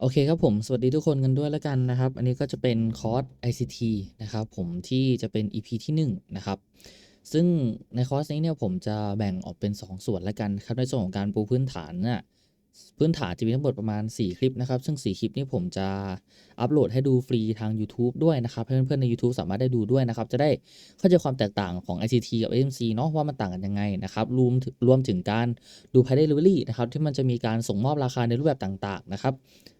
โอเคครับผม สวัสดีทุกคนกันด้วยแล้วกันนะครับ อันนี้ก็จะเป็นคอร์ส ICT นะครับผมที่จะเป็น EP ที่1นะครับ ซึ่งในคอร์สนี้เนี่ยผมจะแบ่งออกเป็น 2 ส่วนแล้วกันครับ ในส่วนของการปูพื้นฐานน่ะ พื้นฐานจะมีทั้งหมดประมาณ 4 คลิปนะครับ ซึ่ง 4 คลิปนี้ผมจะอัปโหลดให้ดูฟรีทาง YouTube ด้วยนะครับให้เพื่อนๆใน YouTube สามารถได้ดูด้วยนะครับ จะได้เข้าใจความแตกต่างของ ICT กับ AMC เนาะว่ามันต่างกันยังไงนะครับรวมรวมถึงการดู Price Delivery นะครับที่มันจะมีการส่งมอบราคาในรูปแบบต่างๆนะครับ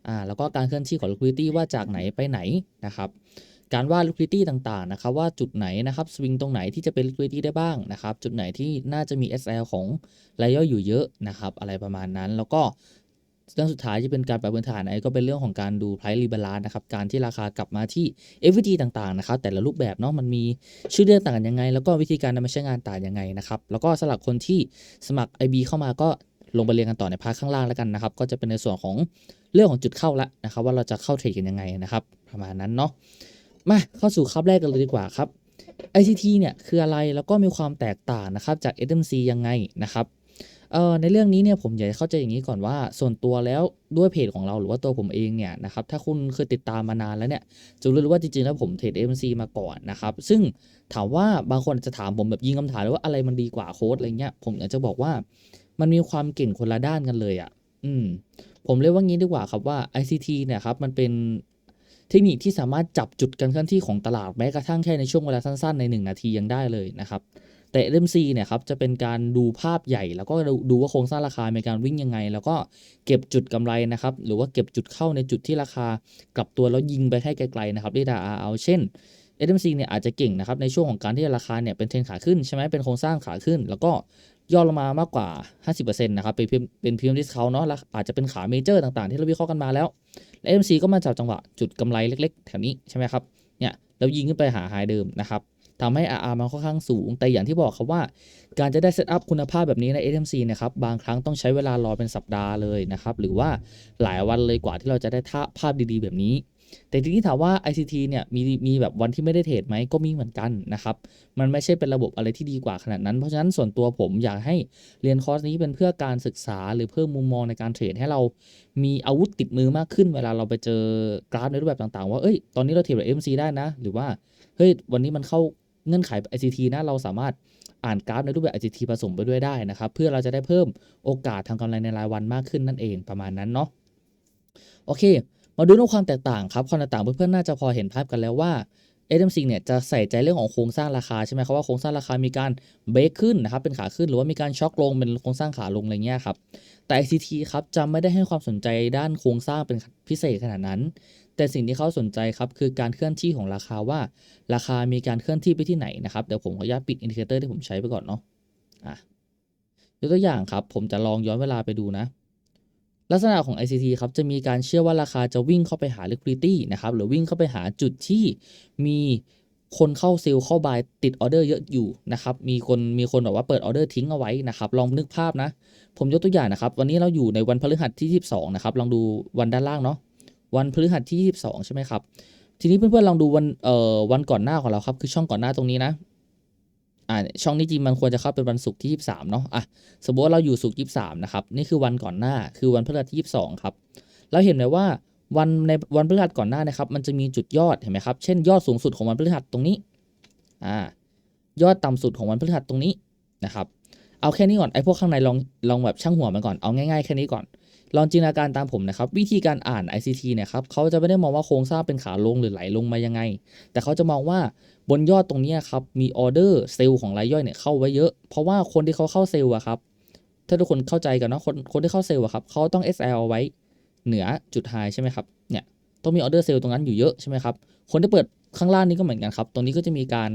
อ่าแล้วก็การเคลื่อนที่ของ liquidity ว่าจากไหนไปไหนนะครับ การวาด liquidity ต่างๆนะครับว่าจุดไหนนะครับสวิงตรงไหนที่จะเป็น liquidity ได้บ้างนะครับจุดไหนที่น่าจะมี SL ของรายย่อยอยู่เยอะนะครับอะไรประมาณนั้น แล้วก็เรื่องสุดท้ายที่เป็นการปรับพื้นฐานไอ้ก็เป็นเรื่องของการดู price rebalance นะครับการที่ราคากลับมาที่ FVT ต่างๆนะครับแต่ละรูปแบบเนาะมันมีชื่อเรียกต่างกันยังไง แล้วก็วิธีการนำมาใช้งานต่างยังไงนะครับแล้วก็สำหรับคนที่สมัคร IB เข้ามาก็ลงไปเรียนกันต่อในพาร์ทข้างล่างแล้วกันนะครับ ก็จะเป็นในส่วนของเรื่องของจุดเข้าละนะครับ ว่าเราจะเข้าเทรดกันยังไงนะครับ ประมาณนั้นเนาะ มาเข้าสู่คาบแรกกันเลยดีกว่าครับ ICT เนี่ยคืออะไรแล้วก็มีความแตกต่างนะครับจาก SMC ยังไงนะครับเอ่อในเรื่องนี้เนี่ยผมอยากจะเข้าใจอย่างนี้ก่อนว่า ส่วนตัวแล้วด้วยเพจของเราหรือว่าตัวผมเองเนี่ยนะครับถ้าคุณเคยติดตามมานานแล้วเนี่ยจะรู้ว่าจริงๆแล้วผมเทรด MC มาก่อนนะครับซึ่งถามว่าบางคนจะถามผมแบบยิงคำถามเลยว่าอะไรมันดีกว่าโค้ดอะไรเงี้ยผมอยากจะบอกว่ามันมีความเก่งคนละด้านกันเลยอะอืมผมเรียกว่างี้ดีกว่าครับว่า ICT เนี่ยครับมันเป็น เทคนิคที่สามารถจับจุดการเคลื่อนที่ของตลาดแม้กระทั่งแค่ในช่วงเวลาสั้นๆ ใน 1 นาทียังได้เลยนะครับแต่ LMC เนี่ยครับจะเป็นการดูภาพใหญ่ แล้วก็ดูว่าโครงสร้างราคามีการวิ่งยังไง แล้วก็เก็บจุดกำไรนะครับหรือว่าเก็บจุดเข้าในจุดที่ราคากลับตัวแล้วยิงไปให้ไกลๆนะครับด้วยดาเอาเช่น SMC เนี่ยอาจจะเก่งนะครับในช่วงของการที่ราคาเนี่ยเป็นเทรนขาขึ้นใช่ไหมเป็นโครงสร้างขาขึ้น แล้วก็ย่อลงมามากกว่า 50%นะครับเป็นเป็นพิมพ์ดิสเขาเนาะแล้วอาจจะเป็นขาเมเจอร์ต่างๆ ที่เราวิเคราะห์กันมาแล้วและ MC ก็มาจับจังหวะจุดกำไรเล็กๆ แถวนี้ใช่ไหมครับเนี่ยแล้วยิงขึ้นไปหาไฮเดิมนะครับทำให้ RR มันค่อนข้างสูง แต่อย่างที่บอกครับว่า การจะได้เซตอัพคุณภาพแบบนี้ใน SMC นะครับ บางครั้งต้องใช้เวลารอเป็นสัปดาห์เลยนะครับ หรือว่าหลายวันเลยกว่าที่เราจะได้ภาพดีๆ แบบนี้ แต่ทีนี้ถามว่า ICT เนี่ยมีมีแบบวันที่ไม่ได้เทรดไหมก็มีเหมือนกันนะครับมันไม่ใช่เป็นระบบอะไรที่ดีกว่าขนาดนั้น เพราะฉะนั้นส่วนตัวผมอยากให้เรียนคอร์สนี้เป็นเพื่อการศึกษาหรือเพิ่มมุมมองในการเทรดให้เรามีอาวุธติดมือมากขึ้น เวลาเราไปเจอกราฟในรูปแบบต่างๆ ว่าเอ้ยตอนนี้เราเทรดแบบ MC ได้นะ หรือว่าเฮ้ยวันนี้มันเข้าเงื่อนไข ICT นะเราสามารถอ่านกราฟในรูปแบบ ICT ผสมไปด้วยได้นะครับ เพื่อเราจะได้เพิ่มโอกาสทางกำไรในรายวันมากขึ้นนั่นเองประมาณนั้นเนาะโอเค มาดูเรื่องความแตกต่างครับความแตกต่างเพื่อนๆน่าจะพอเห็นภาพกันแล้วว่า SMC เนี่ยจะใส่ใจเรื่องของโครงสร้างราคาใช่ไหมครับว่าโครงสร้างราคามีการเบรกขึ้นนะครับเป็นขาขึ้นหรือว่ามีการช็อคลงเป็นโครงสร้างขาลงอะไรเงี้ยครับแต่ ICT ครับจะไม่ได้ให้ความสนใจด้านโครงสร้างเป็นพิเศษขนาดนั้น แต่สิ่งที่เขาสนใจครับคือการเคลื่อนที่ของราคาว่า ราคามีการเคลื่อนที่ไปที่ไหนนะครับเดี๋ยวผมขออนุญาตปิดอินดิเคเตอร์ที่ผมใช้ไปก่อนเนาะอะยกตัวอย่างครับผมจะลองย้อนเวลาไปดูนะ ลักษณะของ ICT ครับจะมีการเชื่อว่าราคาจะวิ่งเข้าไปหา liquidity นะครับหรือวิ่งเข้าไปหาจุดที่มีคนเข้าเซลล์เข้าบายติดออเดอร์เยอะอยู่นะครับมีคนมีคนแบบว่าเปิดออเดอร์ทิ้งเอาไว้นะครับลองนึกภาพนะ ผมยกตัวอย่างนะครับ วันนี้เราอยู่ในวันพฤหัสที่ 22 นะครับ ลองดูวันด้านล่างเนาะวันพฤหัสที่ 22 ใช่ไหมครับ ทีนี้เพื่อนๆลองดูวันเอ่อวันก่อนหน้าของเราครับคือช่องก่อนหน้าตรงนี้นะ อ่าช่องนี้จริงมันควรจะเข้าเป็นวันศุกร์ที่ 23 เนาะอะสมมติว่าเราอยู่ศุกร์23 นะครับ นี่คือวันก่อนหน้าคือวันพฤหัสที่ 22 ครับ เราเห็นไหมว่าวันในวันพฤหัสก่อนหน้านะครับ มันจะมีจุดยอดเห็นไหมครับ เช่นยอดสูงสุดของวันพฤหัสตรงนี้อ่ายอดต่ำสุดของวันพฤหัสตรงนี้นะครับ เอาแค่นี้ก่อนไอ้พวกข้างในลองลองแบบช่างหัวมันก่อนเอาง่ายๆแค่นี้ก่อน ลองจินตนาการตามผมนะครับ วิธีการอ่าน ICT เนี่ยครับเขาจะไม่ได้มองว่าโครงสร้างเป็นขาลงหรือไหลลงมายังไง แต่เขาจะมองว่าบนยอดตรงนี้ครับมีออเดอร์เซลล์ของรายย่อยเนี่ยเข้าไว้เยอะ เพราะว่าคนที่เขาเข้าเซลล์อะครับถ้าทุกคนเข้าใจกันนะคนคนที่เข้าเซลล์อะครับเขาต้อง SL เอาไว้เหนือจุดไฮใช่ไหมครับเนี่ยต้องมีออเดอร์เซลล์ตรงนั้นอยู่เยอะใช่ไหมครับคนที่เปิดข้างล่างนี้ก็เหมือนกันครับตรงนี้ก็จะมีการ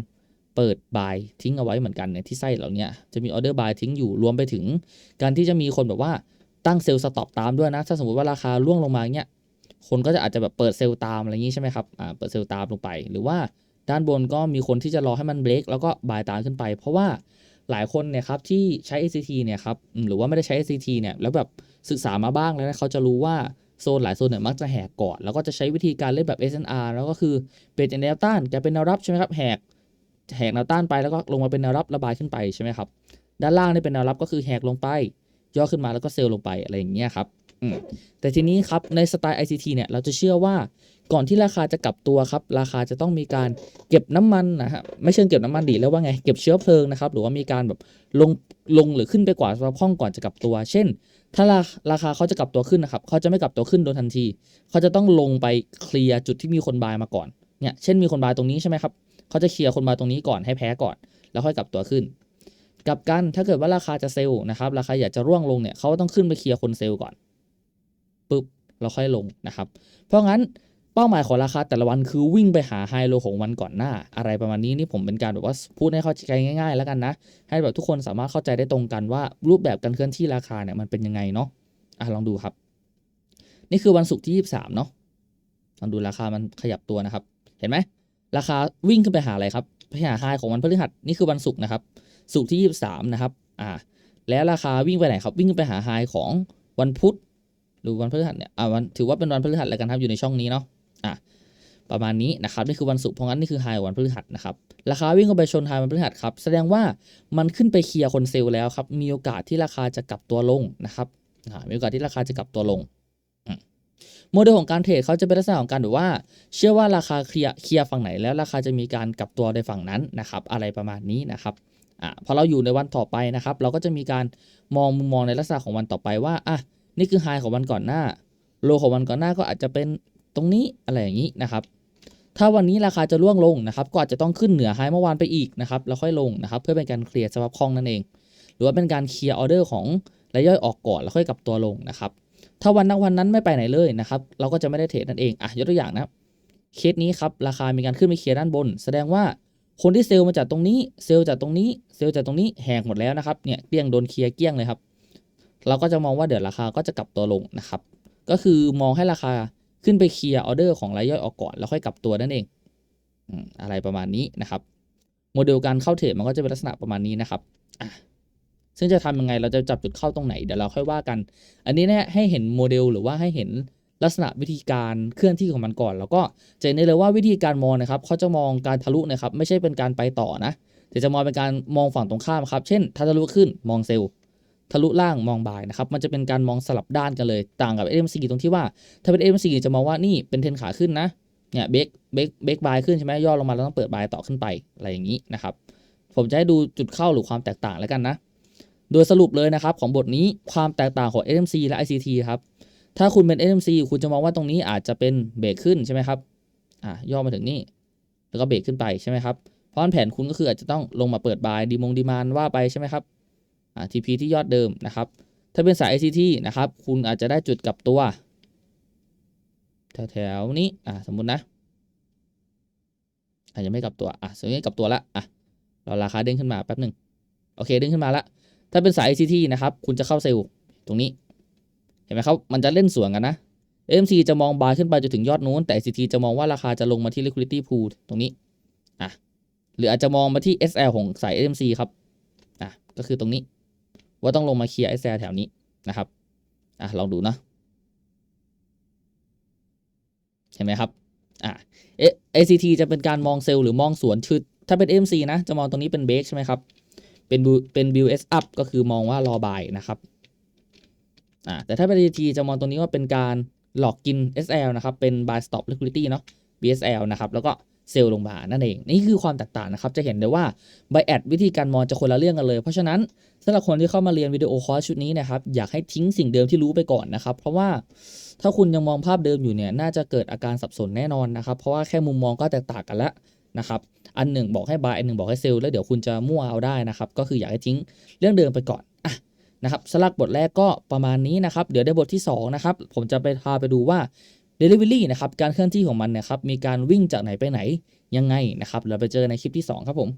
เปิดบายทิ้งเอาไว้เหมือนกันเนี่ยที่ไส้เหล่านี้จะมีออเดอร์บายทิ้งอยู่รวมไปถึง การที่จะมีคนแบบว่า ตั้งเซลล์สต็อปตามด้วยนะ ถ้าสมมติว่าราคาล่วงลงมาเงี้ยคนก็จะอาจจะแบบเปิดเซลล์ตามอะไรอย่างนี้ใช่ไหมครับอ่าเปิดเซลล์ตามลงไป หรือว่าด้านบนก็มีคนที่จะรอให้มันเบรกแล้วก็บายตามขึ้นไป เพราะว่าหลายคนเนี่ยครับที่ใช้ ACT เนี่ยครับหรือว่าไม่ได้ใช้ ACT เนี่ยแล้วแบบศึกษามาบ้างแล้วนะเขาจะรู้ว่าโซนหลายโซนเนี่ยมักจะแหกก่อน แล้วก็จะใช้วิธีการเล่นแบบ SNR แล้วก็คือเป็นแนวต้านจะเป็นแนวรับใช่ไหมครับแหกแหกแนวต้านไปแล้วก็ลงมาเป็นแนวรับระบายขึ้นไปใช่ไหมครับด้านล่างนี่เป็นแนวรับก็คือแหกลงไป ย่อขึ้นมาแล้วก็เซลล์ลงไปอะไรอย่างเงี้ยครับอืมแต่ทีนี้ครับในสไตล์ ICT เนี่ยเราจะเชื่อว่าก่อนที่ราคาจะกลับตัวครับ ราคาจะต้องมีการเก็บน้ำมันนะฮะไม่เชิงเก็บน้ำมันดีแล้วว่าไงเก็บเชื้อเพลิงนะครับหรือว่ามีการแบบลงลงหรือขึ้นไปกว่าสำหรับห้องก่อนจะกลับตัว เช่น ถ้าราราคาเขาจะกลับตัวขึ้นนะครับเขาจะไม่กลับตัวขึ้นโดยทันที เขาจะต้องลงไปเคลียร์จุดที่มีคนบายมาก่อนเนี่ยเช่นมีคนบายตรงนี้ใช่ไหมครับเขาจะเคลียร์คนบายตรงนี้ก่อนให้แพ้ก่อน แล้วค่อยกลับตัวขึ้น กับกันถ้าเกิดว่าราคาจะเซลล์นะครับราคาอยากจะร่วงลงเนี่ยเขาต้องขึ้นไปเคลียร์คนเซลล์ก่อนปุ๊บเราค่อยลงนะครับ เพราะงั้นเป้าหมายของราคาแต่ละวันคือวิ่งไปหาไฮโลของวันก่อนหน้า อะไรประมาณนี้นี่ผมเป็นการแบบว่าพูดให้เข้าใจง่าย ๆ แล้วกันนะ ให้แบบทุกคนสามารถเข้าใจได้ตรงกันว่ารูปแบบการเคลื่อนที่ราคาเนี่ยมันเป็นยังไงเนาะอะลองดูครับ นี่คือวันศุกร์ที่ 23 เนาะลองดูราคามันขยับตัวนะครับ เห็นไหมราคาวิ่งขึ้นไปหาอะไรครับ ไปหาไฮของวันพฤหัสนี่คือวันศุกร์นะครับศุกร์ที่ 23 นะครับอ่าแล้วราคาวิ่งไปไหนครับวิ่งไปหาไฮของวันพุธหรือวันพฤหัสเนี่ยอ่าวันถือว่าเป็นวันพฤหัสแล้วกันครับอยู่ในช่องนี้เนาะอ่าประมาณนี้นะครับนี่คือวันศุกร์เพราะงั้นนี่คือไฮวันพฤหัสนะครับราคาวิ่งเข้าไปชนไฮวันพฤหัสครับแสดงว่ามันขึ้นไปเคลียร์คนเซลล์แล้วครับมีโอกาสที่ราคาจะกลับตัวลงนะครับมีโอกาสที่ราคาจะกลับตัวลง โมเดลของการเทรดเขาจะเป็นลักษณะของการแบบว่า เชื่อว่าราคาเคลียร์เคลียร์ฝั่งไหนแล้วราคาจะมีการกลับตัวในฝั่งนั้นนะครับ อะไรประมาณนี้นะครับอะพอเราอยู่ในวันต่อไปนะครับ เราก็จะมีการมองมุมมองในลักษณะของวันต่อไปว่าอะนี่คือไฮของวันก่อนหน้าโลของวันก่อนหน้าก็อาจจะเป็นตรงนี้อะไรอย่างนี้นะครับ ถ้าวันนี้ราคาจะร่วงลงนะครับ ก็อาจจะต้องขึ้นเหนือไฮเมื่อวานไปอีกนะครับแล้วค่อยลงนะครับ เพื่อเป็นการเคลียร์สภาพคล่องนั่นเอง หรือว่าเป็นการเคลียร์ออเดอร์ของรายย่อยออกก่อนแล้วค่อยกลับตัวลงนะครับ ถ้าวันนั้นวันนั้นไม่ไปไหนเลยนะครับเราก็จะไม่ได้เทรดนั่นเองอะยกตัวอย่างนะเคสนี้ครับราคามีการขึ้นไปเคลียร์ด้านบน แสดงว่าคนที่เซลล์มาจากตรงนี้เซลล์จากตรงนี้เซลล์จากตรงนี้แหกหมดแล้วนะครับเนี่ยเกลี้ยงโดนเคลียร์เกลี้ยงเลยครับเราก็จะมองว่าเดี๋ยวราคาก็จะกลับตัวลงนะครับก็คือมองให้ราคาขึ้นไปเคลียร์ออเดอร์ของรายย่อยออกก่อนแล้วค่อยกลับตัวนั่นเองอะไรประมาณนี้นะครับโมเดลการเข้าเทรดมันก็จะเป็นลักษณะประมาณนี้นะครับ ซึ่งจะทำยังไงเราจะจับจุดเข้าตรงไหนเดี๋ยวเราค่อยว่ากัน อันนี้เนี่ยให้เห็นโมเดลหรือว่าให้เห็นลักษณะวิธีการเคลื่อนที่ของมันก่อน แล้วก็จะเห็นเลยว่าวิธีการมองนะครับเขาจะมองการทะลุนะครับไม่ใช่เป็นการไปต่อนะแต่จะมองเป็นการมองฝั่งตรงข้ามครับ เช่นถ้าทะลุขึ้นมองเซลล์ทะลุล่างมองบายนะครับ มันจะเป็นการมองสลับด้านกันเลย ต่างกับ MC ตรงที่ว่า ถ้าเป็น MC จะมองว่านี่เป็นเทนขาขึ้นนะ เนี่ยเบรกเบรกเบรกบายขึ้นใช่ไหมย่อลงมาแล้วต้องเปิดบายต่อขึ้นไป อะไรอย่างนี้นะครับ ผมจะให้ดูจุดเข้าหรือความแตกต่างแล้วกันนะ โดยสรุปเลยนะครับของบทนี้ความแตกต่างของ SMC และ ICT ครับถ้าคุณเป็น SMC คุณจะมองว่าตรงนี้อาจจะเป็นเบรกขึ้นใช่ไหมครับอะย่อมาถึงนี่แล้วก็เบรกขึ้นไปใช่ไหมครับเพราะแผนคุณก็คืออาจจะต้องลงมาเปิดบายดีมงดีมานว่าไปใช่ไหมครับอ่า TP ที่ยอดเดิมนะครับถ้าเป็นสาย ICT นะครับคุณอาจจะได้จุดกลับตัวแถวๆนี้อ่าสมมุตินะอาจจะไม่กลับตัวอะสมมติกลับตัวละอะเราราคาเด้งขึ้นมาแป๊บหนึ่งโอเคเด้งขึ้นมาละ ถ้าเป็นสาย ICT นะครับ คุณจะเข้าเซลล์ตรงนี้ เห็นไหมครับ มันจะเล่นสวนกันนะ AMC จะมองบายขึ้นไปจนถึงยอดนู้น แต่ ICT จะมองว่าราคาจะลงมาที่ liquidity pool ตรงนี้ อะ หรืออาจจะมองมาที่ SL ของสาย AMC ครับ อะ ก็คือตรงนี้ ว่าต้องลงมาเคลียร์ SL แถวนี้นะครับ อะ ลองดูนะ เห็นไหมครับ อะ ACT จะเป็นการมองเซลล์หรือมองสวนคือถ้าเป็น AMC นะ จะมองตรงนี้เป็นเบรกใช่ไหมครับ เป็นเป็น BS up ก็คือมองว่ารอบายนะครับอ่าแต่ถ้าเป็น AT จะมองตรงนี้ว่าเป็นการหลอกกิน SL นะครับ เป็น buy stop liquidity เนาะ BSL นะครับ แล้วก็เซลล์ลงมานั่นเอง นี่คือความแตกต่างนะครับ จะเห็นได้ว่า buy at วิธีการมองจะคนละเรื่องกันเลย เพราะฉะนั้นสำหรับคนที่เข้ามาเรียนวิดีโอคอร์สชุดนี้นะครับ อยากให้ทิ้งสิ่งเดิมที่รู้ไปก่อนนะครับ เพราะว่าถ้าคุณยังมองภาพเดิมอยู่เนี่ย น่าจะเกิดอาการสับสนแน่นอนนะครับ เพราะว่าแค่มุมมองก็แตกต่างกันแล้วนะครับ อันหนึ่งบอกให้ buy อันหนึ่งบอกให้เซลล์แล้วเดี๋ยวคุณจะมั่วเอาได้นะครับก็คืออยากให้ทิ้งเรื่องเดิมไปก่อนอะนะครับสลักบทแรกก็ประมาณนี้นะครับเดี๋ยวได้บทที่สองนะครับผมจะไปพาไปดูว่า Delivery นะครับการเคลื่อนที่ของมันนะครับมีการวิ่งจากไหนไปไหนยังไงนะครับเราไปเจอในคลิปที่สองครับผม